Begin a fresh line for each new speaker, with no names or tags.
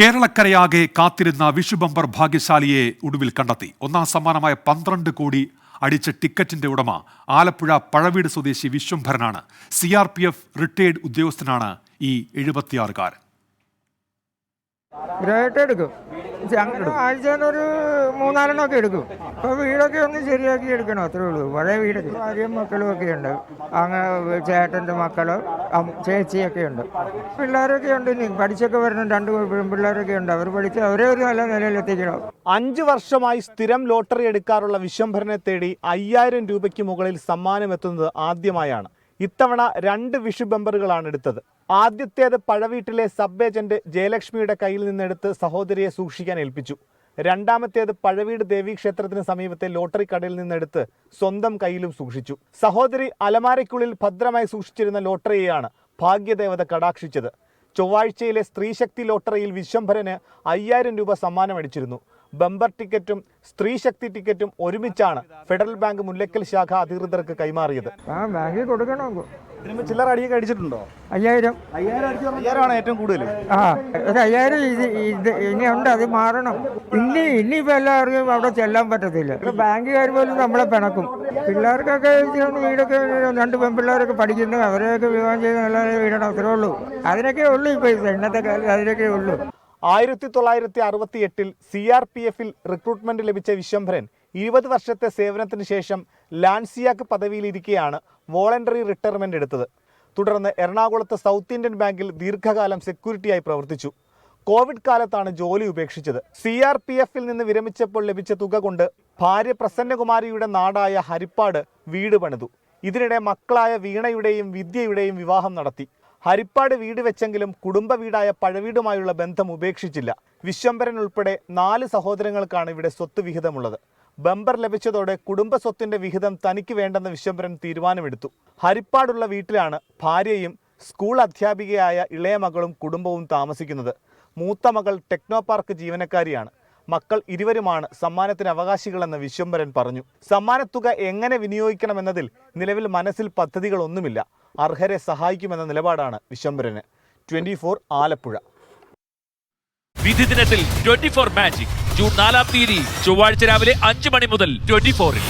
കേരളക്കരയാകെ കാത്തിരുന്ന വിഷു ബമ്പർ ഭാഗ്യശാലിയെ ഒടുവിൽ കണ്ടെത്തി. ഒന്നാം സമ്മാനമായ പന്ത്രണ്ട് കോടി അടിച്ച ടിക്കറ്റിന്റെ ഉടമ ആലപ്പുഴ പഴവീട് സ്വദേശി വിശ്വംഭരനാണ്. C R P F retired ഉദ്യോഗസ്ഥനാണ് ഈ എഴുപത്തിയാറുകാരൻ.
ഗ്രേറ്റ് എടുക്കും. അങ്ങനെ ആഴ്ചയിൽ ഒരു മൂന്നാലെണ്ണം ഒക്കെ എടുക്കും. അപ്പോൾ വീടൊക്കെ ഒന്ന് ശരിയാക്കി എടുക്കണം അത്രേ ഉള്ളൂ. പഴയ വീടൊക്കെ ഭാര്യയും മക്കളും ഒക്കെ ഉണ്ട്. അങ്ങ് ചേട്ടന്റെ മക്കൾ ചേച്ചിയൊക്കെ ഉണ്ട്. പിള്ളേരൊക്കെ ഉണ്ട് ഇനി. പഠിച്ചൊക്കെ വരണം. രണ്ട് പിള്ളേരൊക്കെ ഉണ്ട്. അവർ പഠിച്ച് അവരെ ഒരു നല്ല നിലയിൽ എത്തിക്കണം.
അഞ്ച് വർഷമായി സ്ഥിരം ലോട്ടറി എടുക്കാറുള്ള വിശ്വംഭരനെ തേടി അയ്യായിരം രൂപയ്ക്ക് മുകളിൽ സമ്മാനം എത്തുന്നത് ആദ്യമായാണ്. ഇത്തവണ രണ്ട് വിഷു ബമ്പറുകളാണ് എടുത്തത്. ആദ്യത്തേത് പഴവീട്ടിലെ സബ് ഏജന്റ് ജയലക്ഷ്മിയുടെ കയ്യിൽ നിന്നെടുത്ത് സഹോദരിയെ സൂക്ഷിക്കാൻ ഏൽപ്പിച്ചു. രണ്ടാമത്തേത് പഴവീട് ദേവീക്ഷേത്രത്തിന് സമീപത്തെ ലോട്ടറി കടയിൽ നിന്നെടുത്ത് സ്വന്തം കയ്യിലും സൂക്ഷിച്ചു. സഹോദരി അലമാരയ്ക്കുള്ളിൽ ഭദ്രമായി സൂക്ഷിച്ചിരുന്ന ലോട്ടറിയെയാണ് ഭാഗ്യദേവത കടാക്ഷിച്ചത്. ചൊവ്വാഴ്ചയിലെ സ്ത്രീശക്തി ലോട്ടറിയിൽ വിശ്വംഭരന് അയ്യായിരം രൂപ സമ്മാനം അടിച്ചിരുന്നു ബമ്പർ ടിക്കറ്റും സ്ത്രീശക്തി ടിക്കറ്റും ഒരുമിച്ചാണ് ഫെഡറൽ ബാങ്ക് മുല്ലക്കൽ ശാഖ അധികൃതർക്ക് കൈമാറിയത്.
ബാങ്കിൽ കൊടുക്കണം?
ചില്ലറ അടിയൊക്കെ അടിച്ചിട്ടുണ്ടോ?
അയ്യായിരം.
അയ്യായിരമാണ് ഏറ്റവും കൂടുതൽ
ആ ഒരു അയ്യായിരം ഇത് ഇത് ഇനിയുണ്ട് അത് മാറണം. ഇനി ഇനിയിപ്പോൾ എല്ലാവർക്കും അവിടെ ചെല്ലാൻ പറ്റത്തില്ല. ബാങ്കുകാർ പോലും നമ്മളെ പിണക്കും. പിള്ളേർക്കൊക്കെ വീടൊക്കെ രണ്ട് പെൺപിള്ളേരൊക്കെ പഠിക്കുന്നു അവരെയൊക്കെ വിവാഹം ചെയ്ത് നല്ല വീടാണ്. അത്രേ ഉള്ളൂ. അതിനൊക്കെ ഉള്ളൂ ഇപ്പോൾ ഇന്നത്തെ കാലത്ത് അതിനൊക്കെ ഉള്ളൂ.
ആയിരത്തി തൊള്ളായിരത്തി അറുപത്തി എട്ടിൽ സി ആർ പി എഫിൽ റിക്രൂട്ട്മെന്റ് ലഭിച്ച വിശ്വംഭരൻ ഇരുപത് വർഷത്തെ സേവനത്തിന് ശേഷം ലാൻസിയാക്ക് പദവിയിലിരിക്കെയാണ് വോളണ്ടറി റിട്ടയർമെന്റ് എടുത്തത്. തുടർന്ന് എറണാകുളത്ത് സൗത്ത് ഇന്ത്യൻ ബാങ്കിൽ ദീർഘകാലം സെക്യൂരിറ്റിയായി പ്രവർത്തിച്ചു. കോവിഡ് കാലത്താണ് ജോലി ഉപേക്ഷിച്ചത്. സി ആർ പി എഫിൽ നിന്ന് വിരമിച്ചപ്പോൾ ലഭിച്ച തുക കൊണ്ട് ഭാര്യ പ്രസന്നകുമാരിയുടെ നാടായ ഹരിപ്പാട് വീട് പണിതു. ഇതിനിടെ മക്കളായ വീണയുടെയും വിദ്യയുടെയും വിവാഹം നടത്തി. ഹരിപ്പാട് വീട് വെച്ചെങ്കിലും കുടുംബ വീടായ പഴവീടുമായുള്ള ബന്ധം ഉപേക്ഷിച്ചില്ല. വിശ്വംഭരൻ ഉൾപ്പെടെ നാല് സഹോദരങ്ങൾക്കാണ് ഇവിടെ സ്വത്ത് വിഹിതമുള്ളത്. ബമ്പർ ലഭിച്ചതോടെ കുടുംബ സ്വത്തിന്റെ വിഹിതം തനിക്ക് വേണ്ടെന്ന് വിശ്വംഭരൻ തീരുമാനമെടുത്തു. ഹരിപ്പാടുള്ള വീട്ടിലാണ് ഭാര്യയും സ്കൂൾ അധ്യാപികയായ ഇളയ മകളും കുടുംബവും താമസിക്കുന്നത്. മൂത്ത മകൾ ടെക്നോ പാർക്ക് ജീവനക്കാരിയാണ്. മക്കൾ ഇരുവരുമാണ് സമ്മാനത്തിന് അവകാശികളെന്ന് വിശ്വംഭരൻ പറഞ്ഞു. സമ്മാനത്തുക എങ്ങനെ വിനിയോഗിക്കണമെന്നതിൽ നിലവിൽ മനസ്സിൽ പദ്ധതികളൊന്നുമില്ല. അർഹരെ സഹായിക്കുമെന്ന നിലപാടാണ് വിശ്വംഭരന് ട്വന്റി ഫോർ ആലപ്പുഴ.
വിധി ദിനത്തിൽ ട്വന്റി ഫോർ മാജിക്. ജൂൺ നാലാം തീയതി ചൊവ്വാഴ്ച രാവിലെ അഞ്ച് മണി മുതൽ ട്വന്റി ഫോറിൽ.